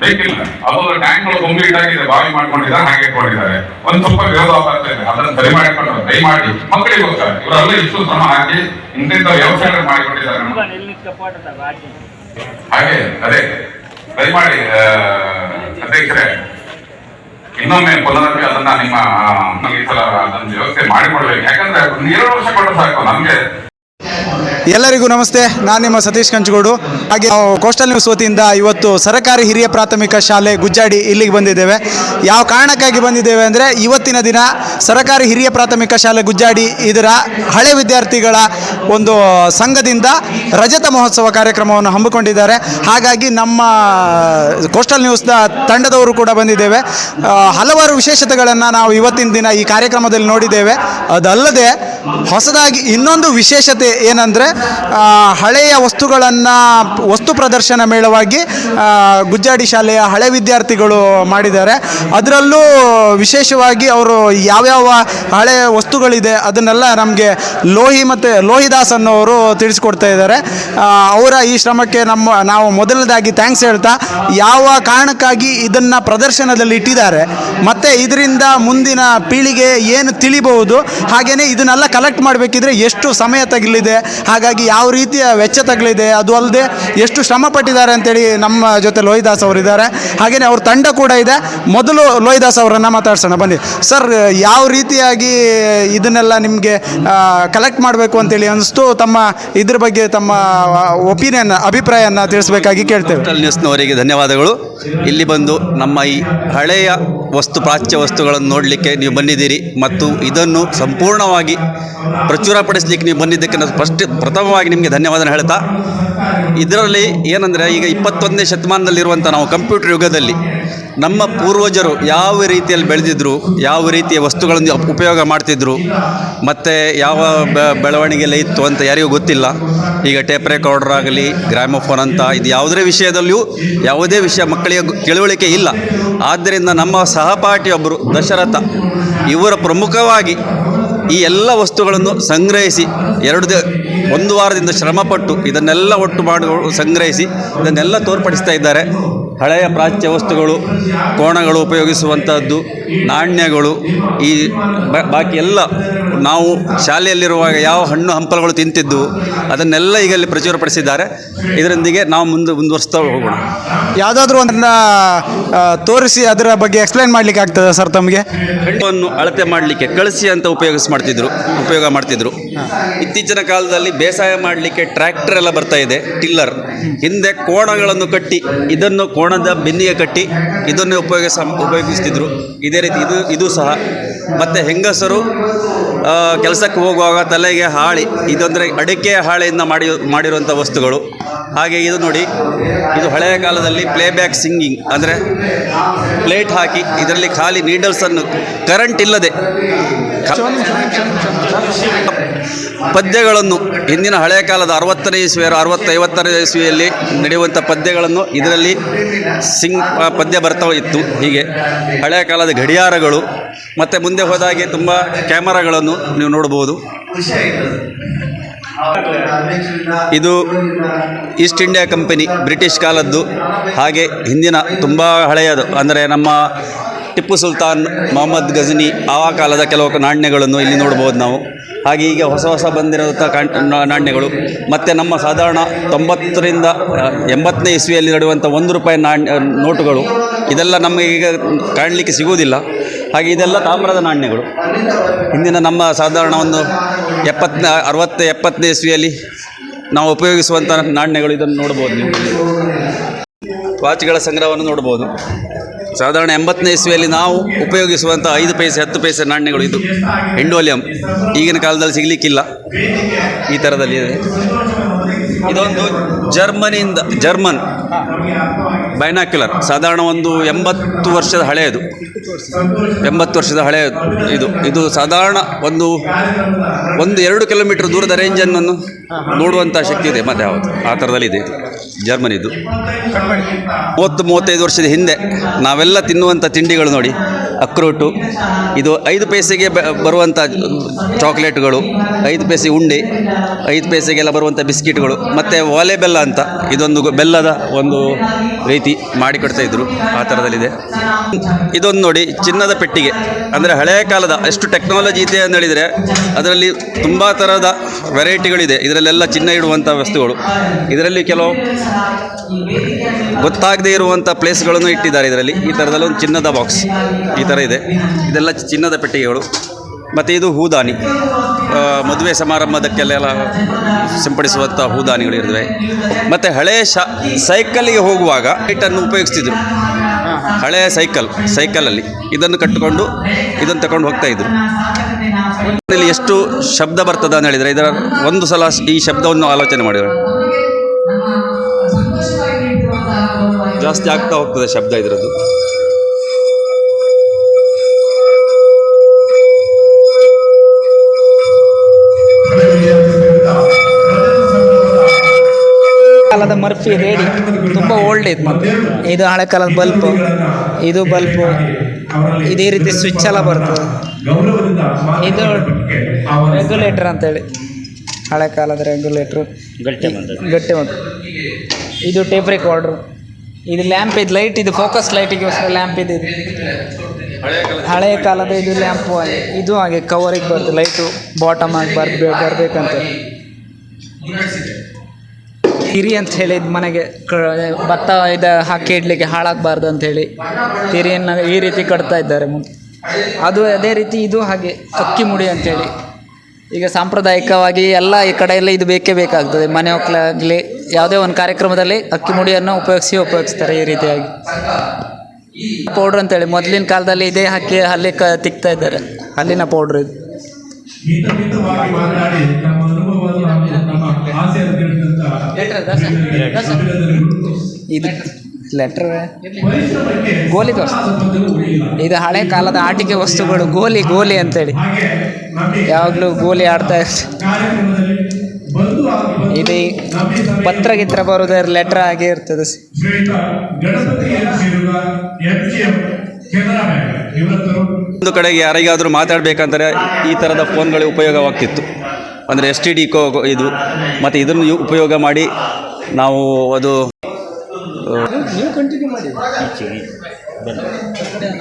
ಬೇಕಿಲ್ಲ. ಅದು ಟ್ಯಾಂಕ್ಗಳು ಕಂಪ್ಲೀಟ್ ಆಗಿದೆ ಬಾವಿ ಮಾಡ್ಕೊಂಡಿದ್ದಾರೆ ಹಾಗೆ ಇಟ್ಕೊಂಡಿದ್ದಾರೆ. ಒಂದ್ ಸ್ವಲ್ಪ ವಿರೋಧಾಭಾಸ ಇದೆ. ಅದನ್ನ ಸರಿ ಮಾಡಿಕೊಂಡು ಮಕ್ಕಳಿಗೆ ಇವತ್ತ ಇವರೆಲ್ಲ ಇಷ್ಟು ಶ್ರಮ ಹಾಕಿ ಇಂತಿಂತ ವ್ಯವಸಾಯ ಮಾಡಿಕೊಂಡಿದ್ದಾರೆ ಹಾಗೆ ಅದೇ. ದಯಮಾಡಿ ಮಾಡಿ ಅಧ್ಯಕ್ಷರೇ ಇನ್ನೊಮ್ಮೆ ಪುನರಪಿ ಅದನ್ನ ನಿಮ್ಮ ಈ ಸಲ ಅದನ್ನ ವ್ಯವಸ್ಥೆ ಮಾಡಿಕೊಡ್ಬೇಕು. ಯಾಕಂದ್ರೆ ಒಂದು ಎರಡು ವರ್ಷ ಕೊಟ್ಟರೆ ಸಾಕು. ನಮ್ಗೆ ಎಲ್ಲರಿಗೂ ನಮಸ್ತೆ. ನಾನು ನಿಮ್ಮ ಸತೀಶ್ ಕಂಚಗೋಡು. ಹಾಗೆ ನಾವು ಕೋಸ್ಟಲ್ ನ್ಯೂಸ್ ವತಿಯಿಂದ ಇವತ್ತು ಸರಕಾರಿ ಹಿರಿಯ ಪ್ರಾಥಮಿಕ ಶಾಲೆ ಗುಜ್ಜಾಡಿ ಇಲ್ಲಿಗೆ ಬಂದಿದ್ದೇವೆ. ಯಾವ ಕಾರಣಕ್ಕಾಗಿ ಬಂದಿದ್ದೇವೆ ಅಂದರೆ ಇವತ್ತಿನ ದಿನ ಸರಕಾರಿ ಹಿರಿಯ ಪ್ರಾಥಮಿಕ ಶಾಲೆ ಗುಜ್ಜಾಡಿ ಇದರ ಹಳೆ ವಿದ್ಯಾರ್ಥಿಗಳ ಒಂದು ಸಂಘದಿಂದ ರಜತ ಮಹೋತ್ಸವ ಕಾರ್ಯಕ್ರಮವನ್ನು ಹಮ್ಮಿಕೊಂಡಿದ್ದಾರೆ. ಹಾಗಾಗಿ ನಮ್ಮ ಕೋಸ್ಟಲ್ ನ್ಯೂಸ್ನ ತಂಡದವರು ಕೂಡ ಬಂದಿದ್ದೇವೆ. ಹಲವಾರು ವಿಶೇಷತೆಗಳನ್ನು ನಾವು ಇವತ್ತಿನ ದಿನ ಈ ಕಾರ್ಯಕ್ರಮದಲ್ಲಿ ನೋಡಿದ್ದೇವೆ. ಅದಲ್ಲದೆ ಹೊಸದಾಗಿ ಇನ್ನೊಂದು ವಿಶೇಷತೆ ಏನಂದರೆ ಹಳೆಯ ವಸ್ತುಗಳನ್ನು ವಸ್ತು ಪ್ರದರ್ಶನ ಮೇಳವಾಗಿ ಗುಜ್ಜಾಡಿ ಶಾಲೆಯ ಹಳೆ ವಿದ್ಯಾರ್ಥಿಗಳು ಮಾಡಿದ್ದಾರೆ. ಅದರಲ್ಲೂ ವಿಶೇಷವಾಗಿ ಅವರು ಯಾವ್ಯಾವ ಹಳೆ ವಸ್ತುಗಳಿದೆ ಅದನ್ನೆಲ್ಲ ನಮಗೆ ಲೋಹಿ ಮತ್ತು ಲೋಹಿದಾಸ್ ಅನ್ನೋರು ತಿಳಿಸ್ಕೊಡ್ತಾ ಇದ್ದಾರೆ. ಅವರ ಈ ಶ್ರಮಕ್ಕೆ ನಮ್ಮ, ನಾವು ಮೊದಲನೇದಾಗಿ ಥ್ಯಾಂಕ್ಸ್ ಹೇಳ್ತಾ, ಯಾವ ಕಾರಣಕ್ಕಾಗಿ ಇದನ್ನು ಪ್ರದರ್ಶನದಲ್ಲಿ ಇಟ್ಟಿದ್ದಾರೆ, ಮತ್ತು ಇದರಿಂದ ಮುಂದಿನ ಪೀಳಿಗೆ ಏನು ತಿಳಿಬಹುದು ಹಾಗೆಯೇ ಇದನ್ನೆಲ್ಲ ಕಲೆಕ್ಟ್ ಮಾಡಬೇಕಿದ್ರೆ ಎಷ್ಟು ಸಮಯ ತಗಲಿದೆ ಹಾಗಾಗಿ ಯಾವ ರೀತಿಯ ವೆಚ್ಚ ತಗಲಿದೆ, ಅದು ಅಲ್ಲದೆ ಎಷ್ಟು ಶ್ರಮ ಪಟ್ಟಿದ್ದಾರೆ ಅಂತೇಳಿ ನಮ್ಮ ಜೊತೆ ಲೋಹಿದಾಸ್ ಅವರು ಇದ್ದಾರೆ. ಹಾಗೆಯೇ ಅವ್ರ ತಂಡ ಕೂಡ ಇದೆ. ಮೊದಲು ಲೋಹಿದಾಸ್ ಅವರನ್ನು ಮಾತಾಡ್ಸೋಣ, ಬನ್ನಿ. ಸರ್, ಯಾವ ರೀತಿಯಾಗಿ ಇದನ್ನೆಲ್ಲ ನಿಮಗೆ ಕಲೆಕ್ಟ್ ಮಾಡಬೇಕು ಅಂತೇಳಿ ಅನಿಸ್ತು? ತಮ್ಮ ಇದ್ರ ಬಗ್ಗೆ ತಮ್ಮ ಒಪಿನಿಯನ್ ಅಭಿಪ್ರಾಯನ ತಿಳಿಸ್ಬೇಕಾಗಿ ಕೇಳ್ತೇವೆ. ನ್ಯೂಸ್ನವರಿಗೆ ಧನ್ಯವಾದಗಳು. ಇಲ್ಲಿ ಬಂದು ನಮ್ಮ ಈ ಹಳೆಯ ವಸ್ತು, ಪ್ರಾಚ್ಯ ವಸ್ತುಗಳನ್ನು ನೋಡಲಿಕ್ಕೆ ನೀವು ಬಂದಿದ್ದೀರಿ ಮತ್ತು ಇದನ್ನು ಸಂಪೂರ್ಣವಾಗಿ ಪ್ರಚುರಪಡಿಸಲಿಕ್ಕೆ ನೀವು ಬಂದಿದ್ದಕ್ಕೆ ನಾನು ಫಸ್ಟ್ ಪ್ರಥಮವಾಗಿ ನಿಮಗೆ ಧನ್ಯವಾದ ಹೇಳ್ತಾ, ಇದರಲ್ಲಿ ಏನಂದರೆ ಈಗ ಇಪ್ಪತ್ತೊಂದನೇ ಶತಮಾನದಲ್ಲಿರುವಂಥ ನಾವು ಕಂಪ್ಯೂಟರ್ ಯುಗದಲ್ಲಿ ನಮ್ಮ ಪೂರ್ವಜರು ಯಾವ ರೀತಿಯಲ್ಲಿ ಬೆಳೆದಿದ್ರು, ಯಾವ ರೀತಿಯ ವಸ್ತುಗಳನ್ನು ಉಪಯೋಗ ಮಾಡ್ತಿದ್ರು, ಮತ್ತು ಯಾವ ಬೆಳವಣಿಗೆಯಲ್ಲಿ ಇತ್ತು ಅಂತ ಯಾರಿಗೂ ಗೊತ್ತಿಲ್ಲ. ಈಗ ಟೇಪ್ ರೆಕಾರ್ಡರ್ ಆಗಲಿ, ಗ್ರಾಮೋಫೋನ್ ಅಂತ ಇದು ಯಾವುದೇ ವಿಷಯದಲ್ಲಿಯೂ ಯಾವುದೇ ವಿಷಯ ಮಕ್ಕಳಿಗೆ ತಿಳುವಳಿಕೆ ಇಲ್ಲ. ಆದ್ದರಿಂದ ನಮ್ಮ ಸಹಪಾಠಿಯೊಬ್ಬರು ದಶರಥ, ಇವರ ಪ್ರಮುಖವಾಗಿ ಈ ಎಲ್ಲ ವಸ್ತುಗಳನ್ನು ಸಂಗ್ರಹಿಸಿ ಎರಡು ಒಂದು ವಾರದಿಂದ ಶ್ರಮಪಟ್ಟು ಇದನ್ನೆಲ್ಲ ಒಟ್ಟು ಮಾಡಿ ಸಂಗ್ರಹಿಸಿ ಇದನ್ನೆಲ್ಲ ತೋರ್ಪಡಿಸ್ತಾ ಇದ್ದಾರೆ. ಹಳೆಯ ಪ್ರಾಚ್ಯ ವಸ್ತುಗಳು, ಕೋಣಗಳು ಉಪಯೋಗಿಸುವಂಥದ್ದು ನಾಣ್ಯಗಳು, ಈ ಬಾಕಿ ಎಲ್ಲ ನಾವು ಶಾಲೆಯಲ್ಲಿರುವಾಗ ಯಾವ ಹಣ್ಣು ಹಂಪಲುಗಳು ತಿಂತಿದ್ದು ಅದನ್ನೆಲ್ಲ ಈಗ ಇಲ್ಲಿ ಪ್ರಚುರಪಡಿಸಿದ್ದಾರೆ. ಇದರೊಂದಿಗೆ ನಾವು ಮುಂದೆ ಮುಂದುವರಿಸ್ತಾ ಹೋಗೋಣ. ಯಾವುದಾದ್ರೂ ಒಂದನ್ನು ತೋರಿಸಿ ಅದರ ಬಗ್ಗೆ ಎಕ್ಸ್ಪ್ಲೈನ್ ಮಾಡಲಿಕ್ಕೆ ಆಗ್ತದೆ ಸರ್ ತಮಗೆ? ಹಣ್ಣನ್ನು ಅಳತೆ ಮಾಡಲಿಕ್ಕೆ ಕಳಿಸಿ ಅಂತ ಉಪಯೋಗಿಸ್ ಮಾಡ್ತಿದ್ರು ಉಪಯೋಗ ಮಾಡ್ತಿದ್ರು. ಇತ್ತೀಚಿನ ಕಾಲದಲ್ಲಿ ಬೇಸಾಯ ಮಾಡಲಿಕ್ಕೆ ಟ್ರ್ಯಾಕ್ಟರ್ ಎಲ್ಲ ಬರ್ತಾ ಇದೆ ಟಿಲ್ಲರ್ ಹಿಂದೆ ಕೋಣಗಳನ್ನು ಕಟ್ಟಿ ಇದನ್ನು ಕೋಣದ ಬೆನ್ನಿಗೆ ಕಟ್ಟಿ ಇದನ್ನು ಉಪಯೋಗಿಸ ಉಪಯೋಗಿಸ್ತಿದ್ರು. ಇದೇ ರೀತಿ ಇದು ಇದು ಸಹ. ಮತ್ತು ಹೆಂಗಸರು ಕೆಲಸಕ್ಕೆ ಹೋಗುವಾಗ ತಲೆಗೆ ಹಾಳಿ ಇದೊಂದರೆ ಅಡಿಕೆ ಹಾಳೆಯಿಂದ ಮಾಡಿ ಮಾಡಿರುವಂಥ ವಸ್ತುಗಳು. ಹಾಗೆ ಇದು ನೋಡಿ, ಇದು ಹಳೆಯ ಕಾಲದಲ್ಲಿ ಪ್ಲೇಬ್ಯಾಕ್ ಸಿಂಗಿಂಗ್ ಅಂದರೆ ಪ್ಲೇಟ್ ಹಾಕಿ ಇದರಲ್ಲಿ ಖಾಲಿ ನೀಡಲ್ಸನ್ನು ಕರೆಂಟ್ ಇಲ್ಲದೆ ಪದ್ಯಗಳನ್ನು ಹಿಂದಿನ ಹಳೆಯ ಕಾಲದ ಅರವತ್ತನೇ ಇಸ್ವಿಯರು, ಅರವತ್ತೈವತ್ತನೇ ಇಸ್ವಿಯಲ್ಲಿ ನಡೆಯುವಂಥ ಪದ್ಯಗಳನ್ನು ಇದರಲ್ಲಿ ಸಿಂಗ್ ಪದ್ಯ ಬರ್ತಾ ಇತ್ತು. ಹೀಗೆ ಹಳೆಯ ಕಾಲದ ಗಡಿಯಾರಗಳು, ಮತ್ತು ಮುಂದೆ ಹೋದಾಗೆ ತುಂಬ ಕ್ಯಾಮರಾಗಳನ್ನು ನೀವು ನೋಡ್ಬೋದು ಇದು ಈಸ್ಟ್ ಇಂಡಿಯಾ ಕಂಪನಿ, ಬ್ರಿಟಿಷ್ ಕಾಲದ್ದು. ಹಾಗೆ ಹಿಂದಿನ ತುಂಬ ಹಳೆಯದು. ಅಂದರೆ ನಮ್ಮ ಟಿಪ್ಪು ಸುಲ್ತಾನ್ ಮೊಹಮ್ಮದ್ ಗಜನಿ ಆ ಕಾಲದ ಕೆಲವು ನಾಣ್ಯಗಳನ್ನು ಇಲ್ಲಿ ನೋಡ್ಬೋದು ನಾವು. ಹಾಗೆ ಈಗ ಹೊಸ ಹೊಸ ಬಂದಿರೋಂಥ ನಾಣ್ಯಗಳು. ಮತ್ತು ನಮ್ಮ ಸಾಧಾರಣ ತೊಂಬತ್ತರಿಂದ ಎಂಬತ್ತನೇ ಇಸ್ವಿಯಲ್ಲಿ ನಡೆಯುವಂಥ ಒಂದು ರೂಪಾಯಿ ನಾಣ್ಯ, ನೋಟುಗಳು, ಇದೆಲ್ಲ ನಮಗೆ ಈಗ ಕಾಣಲಿಕ್ಕೆ ಸಿಗುವುದಿಲ್ಲ. ಹಾಗೆ ಇದೆಲ್ಲ ತಾಮ್ರದ ನಾಣ್ಯಗಳು. ಹಿಂದಿನ ನಮ್ಮ ಸಾಧಾರಣ ಒಂದು ಎಪ್ಪತ್ತನೇ ಅರವತ್ತು ಎಪ್ಪತ್ತನೇ ಇಸ್ವಿಯಲ್ಲಿ ನಾವು ಉಪಯೋಗಿಸುವಂಥ ನಾಣ್ಯಗಳು ಇದನ್ನು ನೋಡ್ಬೋದು ನೀವು. ವಾಚ್ಗಳ ಸಂಗ್ರಹವನ್ನು ನೋಡ್ಬೋದು. ಸಾಧಾರಣ ಎಂಬತ್ತನೇ ಇಸ್ವಿಯಲ್ಲಿ ನಾವು ಉಪಯೋಗಿಸುವಂಥ ಐದು ಪೈಸೆ, ಹತ್ತು ಪೈಸೆ ನಾಣ್ಯಗಳು ಇದು. ಎಂಡೋಲಿಯಂ ಈಗಿನ ಕಾಲದಲ್ಲಿ ಸಿಗಲಿಕ್ಕಿಲ್ಲ. ಈ ಥರದಲ್ಲಿ ಇದೆ ಇದೊಂದು ಜರ್ಮನಿಯಿಂದ, ಜರ್ಮನ್. ಬೈನಾಕ್ಯುಲರ್ ಸಾಧಾರಣ ಒಂದು ಎಂಬತ್ತು ವರ್ಷದ ಹಳೆಯದು. ಎಂಬತ್ತು ವರ್ಷದ ಹಳೆಯದು. ಇದು ಇದು ಸಾಧಾರಣ ಒಂದು ಒಂದು ಎರಡು ಕಿಲೋಮೀಟರ್ ದೂರದ ರೇಂಜನ್ನು ನೋಡುವಂಥ ಶಕ್ತಿ ಇದೆ. ಮತ್ತೆ ಯಾವುದು? ಆ ಥರದಲ್ಲಿ ಇದೆ ಇದು. ಜರ್ಮನಿದು. ಮೂವತ್ತು ಮೂವತ್ತೈದು ವರ್ಷದ ಹಿಂದೆ ನಾವೆಲ್ಲ ತಿನ್ನುವಂಥ ತಿಂಡಿಗಳು ನೋಡಿ ಅಕ್ರೋಟು ಇದು ಐದು ಪೈಸೆಗೆ ಬ- ಬರುವಂಥ ಚಾಕ್ಲೇಟ್ಗಳು ಐದು ಪೈಸೆ ಉಂಡೆ ಐದು ಪೈಸೆಗೆಲ್ಲ ಬರುವಂಥ ಬಿಸ್ಕಿಟ್ಗಳು ಮತ್ತು ಒಲೆ ಬೆಲ್ಲ ಅಂತ ಇದೊಂದು ಬೆಲ್ಲದ ಒಂದು ರೀತಿ ಮಾಡಿಕೊಡ್ತಾ ಇದ್ರು ಆ ಥರದಲ್ಲಿದೆ. ಇದೊಂದು ನೋಡಿ ಚಿನ್ನದ ಪೆಟ್ಟಿಗೆ ಅಂದರೆ ಹಳೆಯ ಕಾಲದ ಎಷ್ಟು ಟೆಕ್ನಾಲಜಿ ಇದೆ ಅಂತ ಹೇಳಿದರೆ ಅದರಲ್ಲಿ ತುಂಬ ಥರದ ವೆರೈಟಿಗಳಿದೆ. ಇದರಲ್ಲೆಲ್ಲ ಚಿನ್ನ ಇಡುವಂಥ ವಸ್ತುಗಳು. ಇದರಲ್ಲಿ ಕೆಲವು ಗೊತ್ತಾಗದೇ ಇರುವಂಥ ಪ್ಲೇಸ್ಗಳನ್ನು ಇಟ್ಟಿದ್ದಾರೆ ಇದರಲ್ಲಿ. ಈ ಥರದಲ್ಲಿ ಒಂದು ಚಿನ್ನದ ಬಾಕ್ಸ್ ಈ ಥರ ಇದೆ. ಇದೆಲ್ಲ ಚಿನ್ನದ ಪೆಟ್ಟಿಗೆಗಳು. ಮತ್ತು ಇದು ಹೂದಾನಿ. ಮದುವೆ ಸಮಾರಂಭದಕ್ಕೆಲ್ಲ ಸಿಂಪಡಿಸುವಂಥ ಹೂದಾನಿಗಳು ಇರ್ತವೆ ಮತ್ತು ಹಳೆಯ ಶಾ ಸೈಕಲ್ಲಿಗೆ ಹೋಗುವಾಗ ಲೈಟನ್ನು ಉಪಯೋಗಿಸ್ತಿದ್ರು. ಹಳೆಯ ಸೈಕಲ್, ಸೈಕಲಲ್ಲಿ. ಇದನ್ನು ಕಟ್ಟಿಕೊಂಡು ಇದನ್ನು ತಗೊಂಡು ಹೋಗ್ತಾ ಇದ್ರು. ಎಷ್ಟು ಶಬ್ದ ಬರ್ತದೆ ಅಂತ ಹೇಳಿದರೆ, ಇದರ ಒಂದು ಸಲ ಈ ಶಬ್ದವನ್ನು ಆಲೋಚನೆ ಮಾಡಿದರೆ. ಜಾಸ್ತಿ ಆಗ್ತಾ ಹೋಗ್ತದೆ ಶಬ್ದ ಇದರದ್ದು. ಕಾಲದ ಮರ್ಫಿ ರೇಡಿ ತುಂಬ ಓಲ್ಡ್ ಇದು ಮತ್ತೆ ಇದು ಹಳೆ ಕಾಲದ ಬಲ್ಪ್ ಇದು ಬಲ್ಪ್ ಇದೇ ರೀತಿ ಸ್ವಿಚ್ ಎಲ್ಲ ಬರ್ತದೆ. ಇದು ರೆಗ್ಯುಲೇಟರ್ ಅಂತೇಳಿ. ಹಳೆ ಕಾಲದ ರೆಗ್ಯುಲೇಟ್ರು ಗಟ್ಟಿ ಗಟ್ಟಿ ಮತ್ತು ಇದು ಟೇಪ್ ರೆಕಾರ್ಡ್ರು ಇದು ಲ್ಯಾಂಪ್ ಇದು ಲೈಟ್ ಇದು ಫೋಕಸ್ ಲೈಟಿಗೋಸ್ಕರ ಲ್ಯಾಂಪ್ ಇದೆ ಇದು. ಹಳೆಯ ಕಾಲದ ಇದು ಲ್ಯಾಂಪು ಇದು ಹಾಗೆ ಕವರಿಗೆ ಬರ್ತದೆ ಲೈಟು ಬಾಟಮ್ ಆಗಿ ಬರ್ಬೇ ಬರಬೇಕಂತ. ತಿರಿ ಅಂತ ಹೇಳಿ ಇದು ಮನೆಗೆ ಕ- ಭತ್ತ ಇದು ಹಾಕಿ ಇಡ್ಲಿಕ್ಕೆ ಹಾಳಾಗಬಾರ್ದು ಅಂತ ಹೇಳಿ ತಿರಿಯನ್ನು ಈ ರೀತಿ ಕಟ್ತಾ ಇದ್ದಾರೆ ಅದು ಅದೇ ರೀತಿ ಇದು ಹಾಗೆ ಅಕ್ಕಿ ಮುಡಿ ಅಂತೇಳಿ ಈಗ ಸಾಂಪ್ರದಾಯಿಕವಾಗಿ ಎಲ್ಲ ಈ ಕಡೆಯಲ್ಲಿ ಇದು ಬೇಕೇ ಬೇಕಾಗ್ತದೆ. ಮನೆ ಒಕ್ಕಲಾಗಲಿ ಯಾವುದೇ ಒಂದು ಕಾರ್ಯಕ್ರಮದಲ್ಲಿ ಅಕ್ಕಿ ಮುಡಿಯನ್ನು ಉಪಯೋಗಿಸಿ ಉಪಯೋಗಿಸ್ತಾರೆ ಈ ರೀತಿಯಾಗಿ. ಪೌಡ್ರ್ ಅಂತೇಳಿ ಮೊದಲಿನ ಕಾಲದಲ್ಲಿ ಇದೇ ಹಾಕಿ ಅಲ್ಲಿ ಕ ತಿಕ್ತಾ ಇದ್ದಾರೆ. ಅಲ್ಲಿನ ಪೌಡ್ರ್ ಇದು. ಇದು ಲೆಟ್ರ್ ಗೋಲಿ ತೋರಿಸ್ ಇದು ಹಳೆ ಕಾಲದ ಆಟಿಕೆ ವಸ್ತುಗಳು. ಗೋಲಿ ಗೋಲಿ ಅಂತೇಳಿ. ಹೇಳಿ ಯಾವಾಗಲೂ ಗೋಲಿ ಆಡ್ತಾ ಇದು ಪತ್ರ ಗಿತ್ರ ಬರೋದ್ರ ಲೆಟ್ರ್ ಆಗೇ ಇರ್ತದೆ. ಒಂದು ಕಡೆಗೆ ಯಾರಿಗಾದರೂ ಮಾತಾಡ್ಬೇಕಂದ್ರೆ ಈ ಥರದ ಫೋನ್ಗಳು ಉಪಯೋಗವಾಗ್ತಿತ್ತು. ಅಂದರೆ ಎಸ್ ಟಿ ಡಿ ಕೋ ಇದು ಮತ್ತೆ ಇದನ್ನು ಉಪಯೋಗ ಮಾಡಿ ನಾವು ಅದು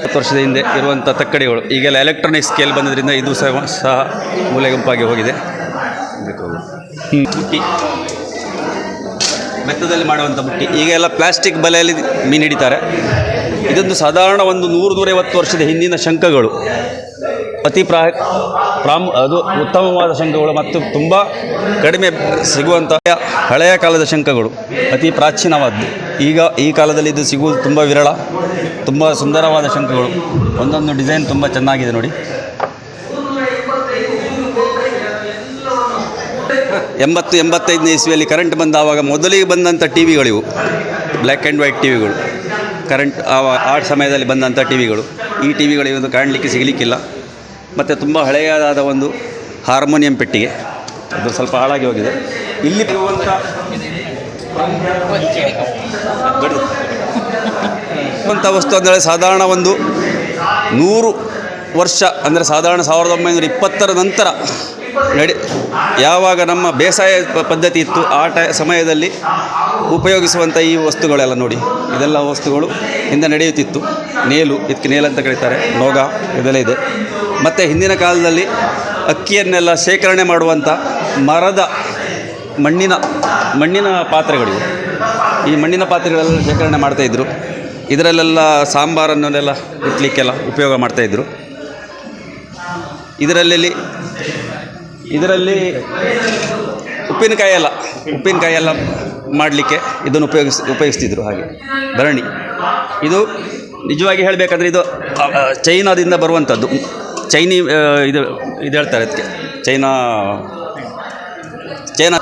ಹತ್ತು ವರ್ಷದ ಹಿಂದೆ ಇರುವಂಥ ತಕ್ಕಡಿಗಳು. ಈಗೆಲ್ಲ ಎಲೆಕ್ಟ್ರಾನಿಕ್ ಸ್ಕೇಲ್ ಬಂದದ್ರಿಂದ ಇದು ಸಹ ಸಹ ಮೂಲೆ ಗುಂಪಾಗಿ ಹೋಗಿದೆ. ಮುಟ್ಟಿ. ಮೆತ್ತದಲ್ಲಿ ಮಾಡುವಂಥ ಬುಟ್ಟಿ ಈಗೆಲ್ಲ ಪ್ಲಾಸ್ಟಿಕ್ ಬಲೆಯಲ್ಲಿ ಮೀನು ಹಿಡಿತಾರೆ. ಇದೊಂದು ಸಾಧಾರಣ ಒಂದು ನೂರು ನೂರೈವತ್ತು ವರ್ಷದ ಹಿಂದಿನ ಶಂಖಗಳು. ಅತಿ ಪ್ರಾ ಪ್ರಾಮ್ ಅದು ಉತ್ತಮವಾದ ಶಂಖಗಳು ಮತ್ತು ತುಂಬ ಕಡಿಮೆ ಸಿಗುವಂತಹ ಹಳೆಯ ಕಾಲದ ಶಂಖಗಳು ಅತಿ ಪ್ರಾಚೀನವಾದ್ದು. ಈಗ ಈ ಕಾಲದಲ್ಲಿ ಇದು ಸಿಗುವುದು ತುಂಬ ವಿರಳ, ತುಂಬ ಸುಂದರವಾದ ಶಂಖಗಳು ಒಂದೊಂದು ಡಿಸೈನ್ ತುಂಬ ಚೆನ್ನಾಗಿದೆ ನೋಡಿ. ಎಂಬತ್ತು, ಎಂಬತ್ತೈದನೇ ಇಸ್ವಿಯಲ್ಲಿ ಕರೆಂಟ್ ಬಂದಾವಾಗ ಮೊದಲಿಗೆ ಬಂದಂಥ ಟಿ ವಿಗಳಿವು ಬ್ಲ್ಯಾಕ್ ಆ್ಯಂಡ್ ವೈಟ್ ಟಿ ವಿಗಳು ಕರೆಂಟ್ ಆ ಆ ಸಮಯದಲ್ಲಿ ಬಂದಂಥ ಟಿ ವಿಗಳು ಈ ಟಿ ವಿಗಳು ಇವತ್ತು ಕಾಣಲಿಕ್ಕೆ ಸಿಗಲಿಕ್ಕಿಲ್ಲ. ಮತ್ತು ತುಂಬ ಹಳೆಯದಾದ ಒಂದು ಹಾರ್ಮೋನಿಯಂ ಪೆಟ್ಟಿಗೆ. ಅದು ಸ್ವಲ್ಪ ಹಾಳಾಗಿ ಹೋಗಿದೆ. ಇಲ್ಲಿ ಇರುವಂಥ ವಸ್ತು ಅಂದರೆ ಸಾಧಾರಣ ಒಂದು ನೂರು ವರ್ಷ ಅಂದರೆ ಸಾಧಾರಣ ಸಾವಿರದ ಒಂಬೈನೂರ ಇಪ್ಪತ್ತರ ನಂತರ ನಡೆ ಯಾವಾಗ ನಮ್ಮ ಬೇಸಾಯ ಪದ್ಧತಿ ಇತ್ತು, ಆ ಟ ಸಮಯದಲ್ಲಿ ಉಪಯೋಗಿಸುವಂಥ ಈ ವಸ್ತುಗಳೆಲ್ಲ ನೋಡಿ. ಇದೆಲ್ಲ ವಸ್ತುಗಳು ಹಿಂದೆ ನಡೆಯುತ್ತಿತ್ತು. ನೇಲು, ಇದಕ್ಕೆ ನೇಲು ಅಂತ ಕರೀತಾರೆ. ನೋಗ, ಇದೆಲ್ಲ ಇದೆ. ಮತ್ತು ಹಿಂದಿನ ಕಾಲದಲ್ಲಿ ಅಕ್ಕಿಯನ್ನೆಲ್ಲ ಶೇಖರಣೆ ಮಾಡುವಂಥ ಮರದ ಮಣ್ಣಿನ ಮಣ್ಣಿನ ಪಾತ್ರೆಗಳಿವೆ. ಈ ಮಣ್ಣಿನ ಪಾತ್ರೆಗಳೆಲ್ಲ ಶೇಖರಣೆ ಮಾಡ್ತಾಯಿದ್ರು ಇದರಲ್ಲೆಲ್ಲ ಸಾಂಬಾರನ್ನೆಲ್ಲ ಇಟ್ಲಿಕ್ಕೆಲ್ಲ ಉಪಯೋಗ ಮಾಡ್ತಾಯಿದ್ರು ಇದರಲ್ಲಿ ಇದರಲ್ಲಿ ಉಪ್ಪಿನಕಾಯಿ ಎಲ್ಲ ಉಪ್ಪಿನಕಾಯಿ ಎಲ್ಲ ಮಾಡಲಿಕ್ಕೆ ಇದನ್ನು ಉಪಯೋಗಿಸ್ ಉಪಯೋಗಿಸ್ತಿದ್ರು ಹಾಗೆ. ಧರಣಿ. ಇದು ನಿಜವಾಗಿ ಹೇಳಬೇಕಂದ್ರೆ ಇದು ಚೈನಾದಿಂದ ಬರುವಂಥದ್ದು ಚೈನಿ ಇದು ಇದು ಹೇಳ್ತಾರೆ ಅದಕ್ಕೆ. China China.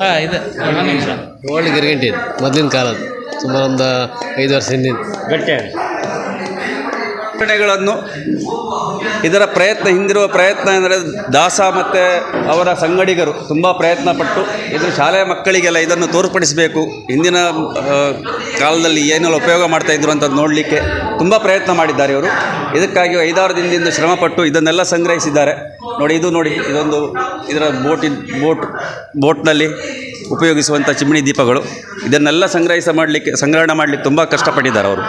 ಹಾಂ ಇದೆ. ನಿಮಿಷ. ಓಲ್ಡ್ ಗಿರ್ಗಂಟಿ ಇದು. ಮೊದಲಿನ ಕಾಲದ್ದು. ಸುಮಾರು ಒಂದು ಐದು ವರ್ಷ ಹಿಂದಿನ. ಘಟನೆಗಳನ್ನು ಇದರ ಪ್ರಯತ್ನ, ಹಿಂದಿರುವ ಪ್ರಯತ್ನ ಅಂದರೆ ದಾಸ ಮತ್ತು ಅವರ ಸಂಗಡಿಗರು ತುಂಬ ಪ್ರಯತ್ನ ಪಟ್ಟು ಇದು ಶಾಲೆಯ ಮಕ್ಕಳಿಗೆಲ್ಲ ಇದನ್ನು ತೋರ್ಪಡಿಸಬೇಕು. ಹಿಂದಿನ ಕಾಲದಲ್ಲಿ ಏನೆಲ್ಲ ಉಪಯೋಗ ಮಾಡ್ತಾ ಇದ್ರು ಅಂತ ನೋಡಲಿಕ್ಕೆ ತುಂಬ ಪ್ರಯತ್ನ ಮಾಡಿದ್ದಾರೆ ಇವರು. ಇದಕ್ಕಾಗಿ ಐದಾರು ದಿನದಿಂದ ಶ್ರಮಪಟ್ಟು ಇದನ್ನೆಲ್ಲ ಸಂಗ್ರಹಿಸಿದ್ದಾರೆ. ನೋಡಿ, ಇದು ನೋಡಿ, ಇದೊಂದು ಇದರ ಬೋಟಿನ, ಬೋಟ್, ಬೋಟ್ನಲ್ಲಿ ಉಪಯೋಗಿಸುವಂಥ ಚಿಮಣಿ ದೀಪಗಳು. ಇದನ್ನೆಲ್ಲ ಸಂಗ್ರಹಿಸ ಮಾಡಲಿಕ್ಕೆ, ಸಂಗ್ರಹಣ ಮಾಡಲಿಕ್ಕೆ ತುಂಬ ಕಷ್ಟಪಟ್ಟಿದ್ದಾರೆ ಅವರು.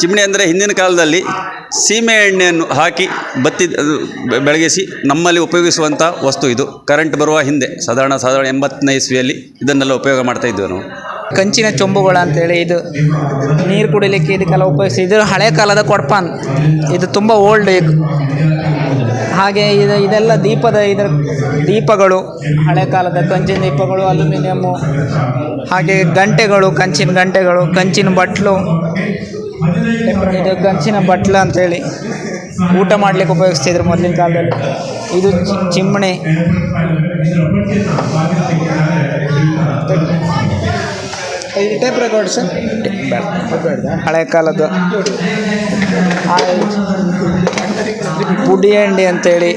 ಚಿಮಣಿ ಅಂದರೆ ಹಿಂದಿನ ಕಾಲದಲ್ಲಿ ಸೀಮೆ ಎಣ್ಣೆಯನ್ನು ಹಾಕಿ ಬತ್ತಿ ಬೆಳಗಿಸಿ ನಮ್ಮಲ್ಲಿ ಉಪಯೋಗಿಸುವಂಥ ವಸ್ತು ಇದು. ಕರೆಂಟ್ ಬರುವ ಹಿಂದೆ, ಸಾಧಾರಣ ಸಾಧಾರಣ ಎಂಬತ್ತನೇ ಇಸ್ವಿಯಲ್ಲಿ ಇದನ್ನೆಲ್ಲ ಉಪಯೋಗ ಮಾಡ್ತಾ ಇದ್ವಿ ನಾವು. ಕಂಚಿನ ಚೊಂಬುಗಳ ಅಂತೇಳಿ ಇದು ನೀರು ಕುಡಿಲಿಕ್ಕೆ ಇದಕ್ಕೆಲ್ಲ ಉಪಯೋಗಿಸಿ, ಇದು ಹಳೆ ಕಾಲದ ಕೊಡ್ಪಾನ್. ಇದು ತುಂಬ ಓಲ್ಡ್ ಹಾಗೆ ಇದು, ಇದೆಲ್ಲ ದೀಪದ ಇದರ ದೀಪಗಳು, ಹಳೆ ಕಾಲದ ಕಂಚಿನ ದೀಪಗಳು, ಅಲ್ಯೂಮಿನಿಯಮ್ಮು, ಹಾಗೆ ಗಂಟೆಗಳು, ಕಂಚಿನ ಗಂಟೆಗಳು, ಕಂಚಿನ ಬಟ್ಲು ಇದು ಗಂಚಿನ ಬಟ್ಲು ಅಂತೇಳಿ ಊಟ ಮಾಡ್ಲಿಕ್ಕೆ ಉಪಯೋಗಿಸ್ತಿದ್ರು ಮೊದಲಿನ ಕಾಲದಲ್ಲಿ. ಇದು ಚಿಮ್ಮಣಿ ಟೇಪ್ ರೆಕಾರ್ಡ್ ಸರ್ ಹಳೆ ಕಾಲದ್ದು. ಪುಡಿ ಅಂಡಿ ಅಂತೇಳಿ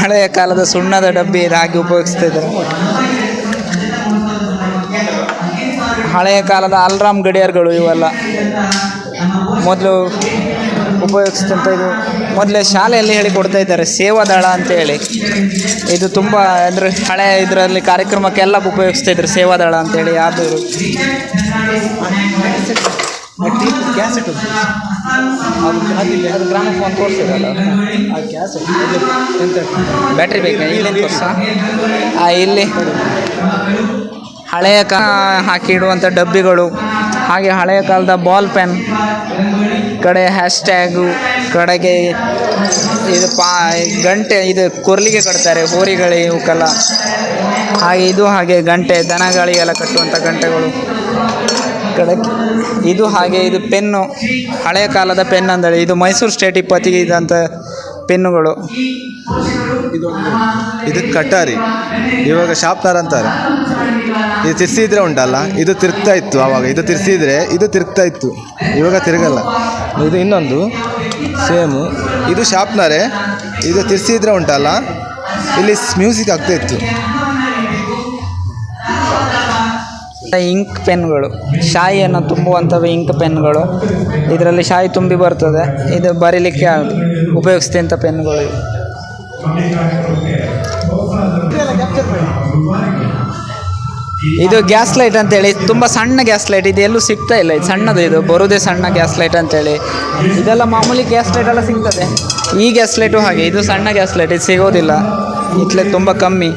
ಹಳೆಯ ಕಾಲದ ಸುಣ್ಣದ ಡಬ್ಬಿ ರಾಗಿ ಉಪಯೋಗಿಸ್ತಿದ್ರು. ಹಳೆಯ ಕಾಲದ ಅಲ್ರಾಮ್ ಗಡಿಯಾರಗಳು ಇವೆಲ್ಲ. ಮೊದಲು ಉಪಯೋಗಿಸಿದಂಥ ಇದು. ಮೊದಲೇ ಶಾಲೆಯಲ್ಲಿ ಹೇಳಿ ಕೊಡ್ತಾ ಇದ್ದಾರೆ ಸೇವಾದಳ ಅಂತೇಳಿ ಇದು ತುಂಬ ಅಂದರೆ ಹಳೆ ಇದರಲ್ಲಿ ಕಾರ್ಯಕ್ರಮಕ್ಕೆಲ್ಲ ಉಪಯೋಗಿಸ್ತಾ ಇದ್ರು ಸೇವಾದಳ ಅಂತೇಳಿ ಅದು ಕ್ಯಾಸೆಟ್ ಅದು ಗ್ರಾಮಫೋನ್ ತೋರಿಸಿರಲ್ಲ ಆ ಕ್ಯಾಸೆಟ್ ಬ್ಯಾಟ್ರಿ ಬೇಕಾ ತೋರಿಸ ಇಲ್ಲಿ. ಹಳೆಯ ಕಾ ಹಾಕಿಡುವಂಥ ಡಬ್ಬಿಗಳು. ಹಾಗೆ ಹಳೆಯ ಕಾಲದ ಬಾಲ್ ಪೆನ್ ಕಡೆ ಹ್ಯಾಶ್ ಟ್ಯಾಗು ಕಡೆಗೆ ಇದು ಪಾ, ಗಂಟೆ, ಇದು ಕೊರ್ಲಿಗೆ ಕಟ್ತಾರೆ, ಹೋರಿಗಳು ಇವಕ್ಕೆಲ್ಲ. ಹಾಗೆ ಇದು ಹಾಗೆ ಗಂಟೆ, ದನಗಳಿಗೆಲ್ಲ ಕಟ್ಟುವಂಥ ಗಂಟೆಗಳು. ಕಡೆ ಇದು ಹಾಗೆ ಇದು ಪೆನ್ನು, ಹಳೆಯ ಕಾಲದ ಪೆನ್ ಅಂದರೆ ಇದು ಮೈಸೂರು ಸ್ಟೇಟ್ ಇಪ್ಪತ್ತಿಗೆ ಇದ್ದಂಥ ಪೆನ್ನುಗಳು. ಇದು ಕಟಾರಿ. ಇವಾಗ ಶಾಪ್ನರ್ ಅಂತಾರೆ. ಇದು ತಿರ್ಸಿದ್ರೆ ಉಂಟಲ್ಲ, ಇದು ತಿರುಗ್ತಾ ಇತ್ತು ಆವಾಗ. ಇದು ತಿರ್ಸಿದ್ರೆ ಇದು ತಿರುಗ್ತಾ ಇತ್ತು. ಇವಾಗ ತಿರುಗಲ್ಲ. ಇದು ಇನ್ನೊಂದು, ಸೇಮು. ಇದು ಶಾಪ್ನರೇ ಇದು ತಿರ್ಸಿದ್ರೆ ಉಂಟಲ್ಲ. ಇಲ್ಲಿ ಮ್ಯೂಸಿಕ್ ಆಗ್ತಾ ಇತ್ತು. ಇಂಕ್ ಪೆನ್ಗಳು. ಶಾಯಿಯನ್ನು ತುಂಬುವಂಥವು ಇಂಕ್ ಪೆನ್ಗಳು. ಇದರಲ್ಲಿ ಶಾಯಿ ತುಂಬಿ ಬರ್ತದೆ. ಇದು ಬರೀಲಿಕ್ಕೆ ಉಪಯೋಗಿಸ್ತಂಥ ಪೆನ್ಗಳು ಇದು ಗ್ಯಾಸ್ ಲೈಟ್ ಅಂತೇಳಿ, ತುಂಬ ಸಣ್ಣ ಗ್ಯಾಸ್ ಲೈಟ್ ಇದು ಎಲ್ಲೂ ಸಿಗ್ತಾ ಇಲ್ಲ. ಇದು ಸಣ್ಣದು ಇದು ಬರೋದೇ ಸಣ್ಣ ಗ್ಯಾಸ್ ಲೈಟ್ ಅಂತೇಳಿ. ಇದೆಲ್ಲ ಮಾಮೂಲಿ ಗ್ಯಾಸ್ ಲೈಟ್ ಎಲ್ಲ ಸಿಗ್ತದೆ. ಈ ಗ್ಯಾಸ್ ಲೈಟು ಹಾಗೆ, ಇದು ಸಣ್ಣ ಗ್ಯಾಸ್ ಲೈಟ್ ಇದು ಸಿಗೋದಿಲ್ಲ. ಇಟ್ಲೆ ತುಂಬ ಕಮ್ಮಿ.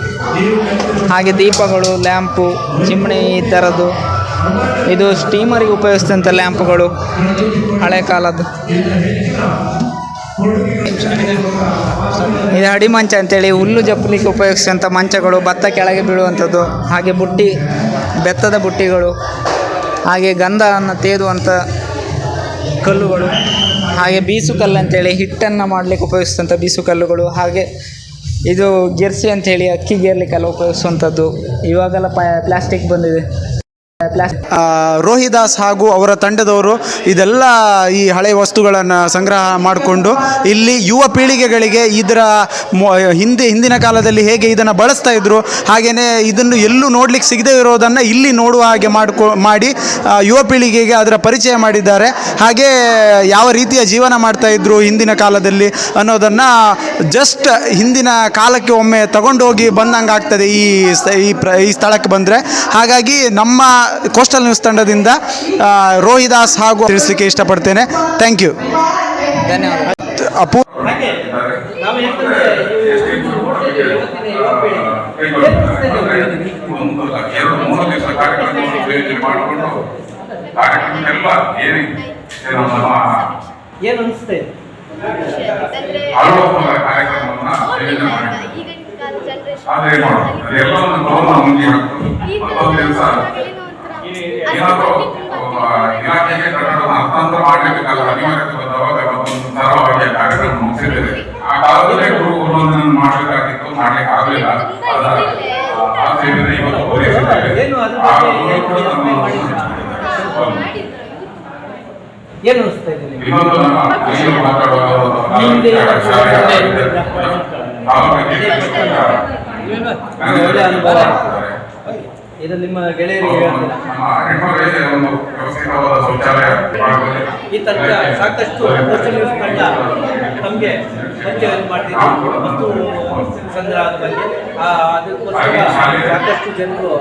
ಹಾಗೆ ದೀಪಗಳು ಲ್ಯಾಂಪು ಚಿಮಣಿ ಈ ಥರದ್ದು ಇದು ಸ್ಟೀಮರಿಗೆ ಉಪಯೋಗಿಸಿದಂಥ ಲ್ಯಾಂಪ್ಗಳು ಹಳೆ ಕಾಲದ್ದು. ಇದು ಅಡಿಮಂಚ ಅಂತೇಳಿ ಹುಲ್ಲು ಜಪ್ಪಲಿಕ್ಕೆ ಉಪಯೋಗಿಸುವಂಥ ಮಂಚಗಳು, ಭತ್ತ ಕೆಳಗೆ ಬೀಳುವಂಥದ್ದು, ಹಾಗೆ ಬುಟ್ಟಿ, ಬೆತ್ತದ ಬುಟ್ಟಿಗಳು, ಹಾಗೆ ಗಂಧವನ್ನು ತೇದುವಂಥ ಕಲ್ಲುಗಳು, ಹಾಗೆ ಬೀಸು ಕಲ್ಲು ಅಂತೇಳಿ ಹಿಟ್ಟನ್ನು ಮಾಡಲಿಕ್ಕೆ ಉಪಯೋಗಿಸಿದಂಥ ಬೀಸು ಕಲ್ಲುಗಳು, ಹಾಗೆ ಇದು ಗೆರ್ಸಿ ಅಂತೇಳಿ ಅಕ್ಕಿ ಗೇರ್ಲಿಕ್ಕೆಲ್ಲ ಉಪಯೋಗಿಸುವಂಥದ್ದು. ಇವಾಗೆಲ್ಲ ಪ್ಲಾಸ್ಟಿಕ್ ಬಂದಿದೆ. ರೋಹಿದಾಸ್ ಹಾಗೂ ಅವರ ತಂಡದವರು ಇದೆಲ್ಲ ಈ ಹಳೆ ವಸ್ತುಗಳನ್ನು ಸಂಗ್ರಹ ಮಾಡಿಕೊಂಡು ಇಲ್ಲಿ ಯುವ ಪೀಳಿಗೆಗಳಿಗೆ ಇದರ ಹಿಂದೆ, ಹಿಂದಿನ ಕಾಲದಲ್ಲಿ ಹೇಗೆ ಇದನ್ನು ಬಳಸ್ತಾ ಇದ್ರು ಹಾಗೆಯೇ ಇದನ್ನು ಎಲ್ಲೂ ನೋಡ್ಲಿಕ್ಕೆ ಸಿಗದೇ ಇರೋದನ್ನು ಇಲ್ಲಿ ನೋಡುವ ಹಾಗೆ ಮಾಡ್ಕೊ, ಮಾಡಿ ಯುವ ಪೀಳಿಗೆಗೆ ಅದರ ಪರಿಚಯ ಮಾಡಿದ್ದಾರೆ. ಹಾಗೆ ಯಾವ ರೀತಿಯ ಜೀವನ ಮಾಡ್ತಾ ಇದ್ರು ಹಿಂದಿನ ಕಾಲದಲ್ಲಿ ಅನ್ನೋದನ್ನು ಜಸ್ಟ್ ಹಿಂದಿನ ಕಾಲಕ್ಕೆ ಒಮ್ಮೆ ತಗೊಂಡೋಗಿ ಬಂದಂಗೆ ಆಗ್ತದೆ ಈ ಈ ಸ್ಥಳಕ್ಕೆ ಬಂದರೆ. ಹಾಗಾಗಿ ನಮ್ಮ ಕೋಸ್ಟಲ್ ನ್ಯೂಸ್ ತಂಡದಿಂದ ರೋಹಿದಾಸ್ ಹಾಗೂ ತಿಳಿಸಲಿಕ್ಕೆ ಇಷ್ಟಪಡ್ತೇನೆ. ಥ್ಯಾಂಕ್ ಯು ಧನ್ಯವಾದ ಅಪು ಏನು ಕಾರ್ಯಕ್ರಮವನ್ನ ಆದ್ರೆ ಮಾಡೋದು? ಅದೆಲ್ಲವನ್ನು ಗೌರವ ಮುಂದೆ ಹಾಕೋದು ಮತ್ತೊಂದು ದಿವಸ ಏನಾದರೂ ಇಲಾಖೆಗೆ ಕಟ್ಟಡದ ಹಸ್ತಾಂತರ ಮಾಡಲೇಬೇಕಾದ ಅನಿವಾರ್ಯತೆ ಬಂದವಾಗ ಮತ್ತೊಂದು ಸರಳವಾಗಿ ಆ ಕಾರ್ಯಕ್ರಮ ಮುಗಿಸಿದ್ದೇವೆ. ಆ ಕಾಲದಲ್ಲೇ ಗುರು ಒಂದೊಂದನ್ನು ಮಾಡಬೇಕಾಗಿತ್ತು ಮಾಡ್ಲಿಕ್ಕೆ ಆಗಲಿಲ್ಲ. ಅದರ ಆ ಇವತ್ತು ಪೂರೈಸಿದ್ದೇವೆ ಆ ಗುರು ಕೂಡ ನಮ್ಮ ಏನು ಅನಿಸ್ತಾ ಇದೆ ನಿಮಗೆ? ಒಳ್ಳೆ ಅನುಭವ? ಇದು ನಿಮ್ಮ ಗೆಳೆಯರಿಗೆ. ಈ ತನಕ ಸಾಕಷ್ಟು ತಂಡ ನ್ಯೂಸ್ ಪರಿಚಯವನ್ನು ಮಾಡ್ತಿದ್ರು ವಸ್ತು ಸಂಗ್ರಹದ ಬಗ್ಗೆ. ಅದಕ್ಕೋಸ್ಕರ ಸಾಕಷ್ಟು ಜನರು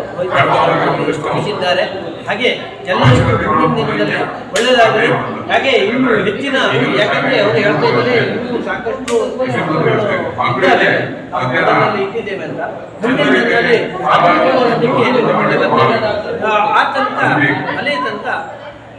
ಶ್ರಮಿಸಿದ್ದಾರೆ ಹಾಗೆ ಮುಂದಿನ ದಿನದಲ್ಲಿ ಒಳ್ಳೆಯದಾಗಲಿ. ಹಾಗೆ ಇನ್ನೂ ಹೆಚ್ಚಿನ ಯಾಕಂದ್ರೆ ಅವರು ಹೇಳ್ತಾ ಇದ್ದಾರೆ ಇನ್ನೂ ಸಾಕಷ್ಟು ಇದ್ದಾರೆ. ಇಟ್ಟಿದ್ದೇವೆ ಅಂತ. ಮುಂದಿನ ದಿನದಲ್ಲಿ. ಆ, ಆ ತನಕ ಅಲ್ಲೇ ತನಕ